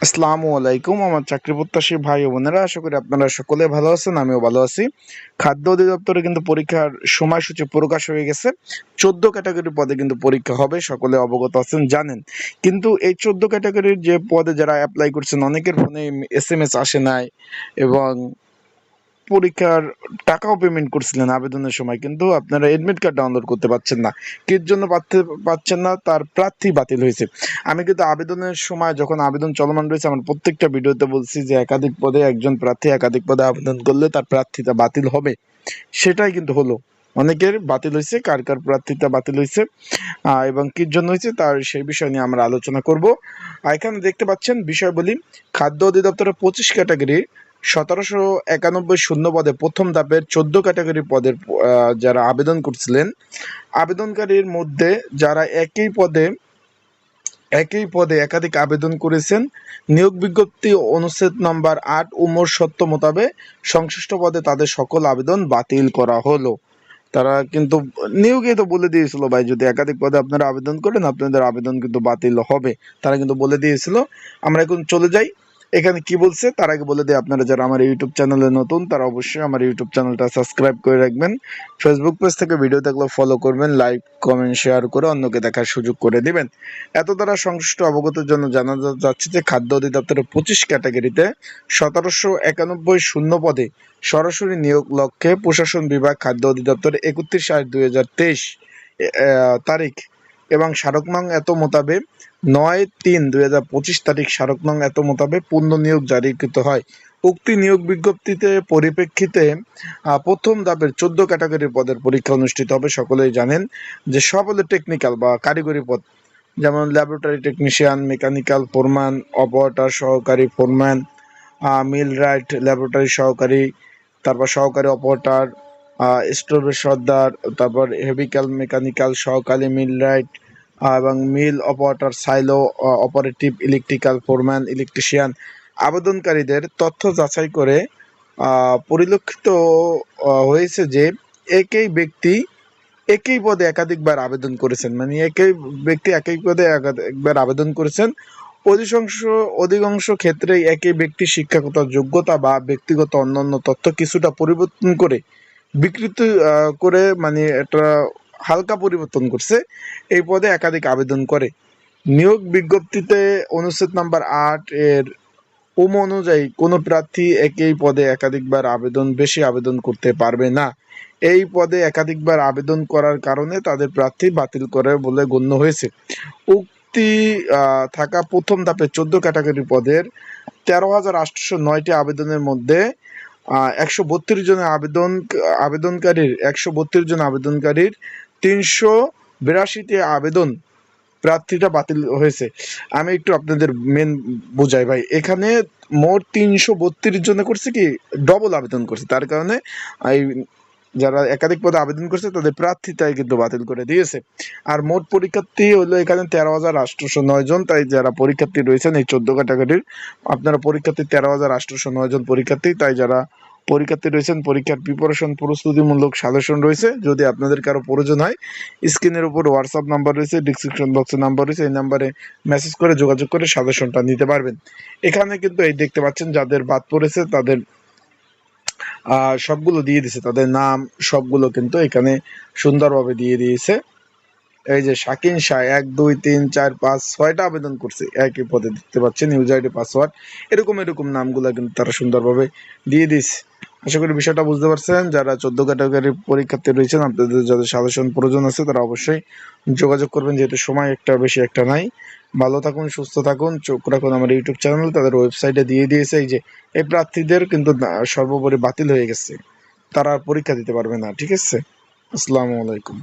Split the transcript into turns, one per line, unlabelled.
আসসালামু আলাইকুম, আমার চাকরি প্রত্যাশী ভাই বোনেরা, আশা করি আপনারা সকলে ভালো আছেন, আমিও ভালো আছি। খাদ্য অধিদপ্তরে কিন্তু পরীক্ষার সময়সূচি প্রকাশ হয়ে গেছে। চোদ্দ ক্যাটাগরি পদে কিন্তু পরীক্ষা হবে, সকলে অবগত আছেন, জানেন। কিন্তু এই চোদ্দ ক্যাটাগরির যে পদে যারা অ্যাপ্লাই করছেন, অনেকের ফোনে এস এম এস আসে নাই এবং পরীক্ষার টাকাও পেমেন্ট করছিলেন আবেদনের সময়, কিন্তু আপনারা এডমিট কার্ড ডাউনলোড করতে পারছেন না। কির জন্য পাচ্ছে- পাচ্ছেন না? তার প্রার্থী বাতিল হয়েছে। আমি কিন্তু আবেদনের সময় যখন আবেদন চলমান রয়েছে, আমার প্রত্যেকটা ভিডিওতে বলছি যে একাধিক পদে একজন প্রার্থী একাধিক পদে আবেদন করলে তার প্রার্থীতা বাতিল হবে। সেটাই কিন্তু হলো। অনেকের বাতিল হয়েছে, কার কার প্রার্থীতা বাতিল হয়েছে এবং কির জন্য হয়েছে তার সেই বিষয় নিয়ে আমরা আলোচনা করব। এখানে দেখতে পাচ্ছেন বিষয় বলি খাদ্য অধিদপ্তরের পঁচিশ ক্যাটাগরি সতেরোশো একানব্বই শূন্য পদে প্রথম ধাপের চোদ্দ ক্যাটাগরি পদের যারা আবেদন করছিলেন, আবেদনকারীর মধ্যে যারা একই পদে একই পদে একাধিক আবেদন করেছেন, নিয়োগ বিজ্ঞপ্তি অনুচ্ছেদ নম্বর আট উমর সত্য মোতাবেক সংশ্লিষ্ট পদে তাদের সকল আবেদন বাতিল করা হলো। তারা কিন্তু নিয়োগে তো বলে দিয়েছিল, ভাই, যদি একাধিক পদে আপনারা আবেদন করেন, আপনাদের আবেদন কিন্তু বাতিল হবে। তারা কিন্তু বলে দিয়েছিল, আমরা এখন চলে যাই। এখানে কি বলছে? তার আগে বলে দিই আপনারা যারা আমার ইউটিউব চ্যানেলে নতুন, তারা অবশ্যই আমার ইউটিউব চ্যানেলটা সাবস্ক্রাইব করে রাখবেন। ফেসবুক পেজ থেকে ভিডিও দেখলে ফলো করবেন লাইক কমেন্ট শেয়ার করে অন্যকে দেখার সুযোগ করে দিবেন। এত দ্বারা সংশ্লিষ্ট অবগতের জন্য জানা যাচ্ছে যে খাদ্য অধিদপ্তরের পঁচিশ ক্যাটাগরিতে সতেরোশো একানব্বই শূন্য পদে সরাসরি নিয়োগ লক্ষ্যে প্রশাসন বিভাগ খাদ্য অধিদপ্তর একত্রিশ আট দুই হাজার তেইশ তারিখ এবং স্মারক নং এত মোতাবেক নয় তিন দুই হাজার পঁচিশ তারিখ স্মারক নং এত মোতাবেক পূর্ণ নিয়োগ জারিকৃত হয়। উক্তি নিয়োগ বিজ্ঞপ্তিতে পরিপ্রেক্ষিতে প্রথম ধাপের চোদ্দ ক্যাটাগরি পদের পরীক্ষা অনুষ্ঠিত হবে। সকলেই জানেন যে সব হলো টেকনিক্যাল বা কারিগরি পদ। যেমন laboratory technician mechanical foreman operator সহকারী ফোরম্যান মিল রাইট ল্যাবরেটরি সহকারী, তারপর সহকারী অপারেটর স্টোরের সর্দার, তারপর হেভিক্যাল মেকানিক্যাল, সহকারী মিল রাইট এবং mill operator, silo operative electrical foreman, electrician. আবেদনকারীদের তথ্য যাচাই করে পরিলক্ষিত হয়েছে যে একই ব্যক্তি একই পদে একাধিকবার আবেদন করেছেন। মানে একই ব্যক্তি একই পদে একাধিকবার আবেদন করেছেন। অধিকাংশ অধিকাংশ ক্ষেত্রেই একই ব্যক্তি শিক্ষাগত যোগ্যতা বা ব্যক্তিগত অন্যান্য তথ্য কিছুটা পরিবর্তন করে বিকৃত করে মানে একটা হালকা পরিবর্তন করছে। এই পদে একাধিক আবেদন করে। নিয়োগ বিজ্ঞপ্তিতে অনুচ্ছেদ নাম্বার আট এর ওম অনুযায়ী কোনো প্রার্থী একই পদে একাধিকবার আবেদন, বেশি আবেদন করতে পারবে না। এই পদে একাধিকবার আবেদন করার কারণে তাদের প্রার্থী বাতিল করে বলে গণ্য হয়েছে। উক্তি থাকা প্রথম ধাপে চোদ্দ ক্যাটাগরি পদের তেরো হাজার আটশো নয়টি আবেদনের মধ্যে একশো বত্রিশ জনের আবেদন, আবেদনকারীর একশো বত্রিশ জন আবেদনকারীর তিনশো বিরাশিটি আবেদন প্রার্থীটা বাতিল হয়েছে। আমি একটু আপনাদের মেন বোঝাই ভাই, এখানে মোট তিনশো বত্রিশ জনে করছে কি ডবল আবেদন করছে। তার কারণে, এই যারা একাধিক পদে আবেদন করছে, তাদের প্রার্থীতাই কিন্তু বাতিল করে দিয়েছে। আর মোট পরীক্ষার্থী হলো এখানে তেরো হাজার আটশোশো নয় জন, তাই যারা পরীক্ষার্থী রয়েছেন এই চোদ্দ ক্যাটাগরির, আপনারা পরীক্ষার্থী তেরো হাজার আটশোশো নয় জন পরীক্ষার্থী, তাই যারা পরীক্ষার্থী রয়েছেন, পরীক্ষার প্রিপারেশন প্রস্তুতিমূলক সাজেশন রয়েছে। যদি আপনাদের কারও প্রয়োজন হয়, স্ক্রিনের উপর হোয়াটসঅ্যাপ নাম্বার রয়েছে ডিসক্রিপশন বক্সে নাম্বার রয়েছে, এই নাম্বারে মেসেজ করে যোগাযোগ করে সাজেশনটা নিতে পারবেন। এখানে কিন্তু এই দেখতে পাচ্ছেন, যাদের বাদ পড়েছে, তাদের সবগুলো দিয়ে দিছে, তাদের নাম, সবগুলো কিন্তু এখানে সুন্দরভাবে দিয়ে দিয়েছে। এই যে শাকিন শাহ, এক, দুই, তিন, চার, পাঁচ, ছয়টা আবেদন করছে, একই পদে দেখতে পাচ্ছেন ইউজার আইডি পাসওয়ার্ড এরকম এরকম নামগুলো কিন্তু তারা সুন্দরভাবে দিয়ে দিয়েছে। আশা করি বিষয়টা বুঝতে পারছেন, যারা চোদ্দ ক্যাটাগরির পরীক্ষার্থী রয়েছেন, আপনাদের যাদের সাজেশন প্রয়োজন আছে, তারা অবশ্যই যোগাযোগ করবেন, যেহেতু সময় একটা বেশি, একটা নাই। ভালো থাকুন, সুস্থ থাকুন, চোখ রাখুন আমার ইউটিউব চ্যানেল তাদের ওয়েবসাইটে দিয়ে দিয়েছে এই যে, এই প্রার্থীদের কিন্তু সর্বোপরি বাতিল হয়ে গেছে। তারা পরীক্ষা দিতে পারবে না, ঠিক আছে? আসসালামু আলাইকুম।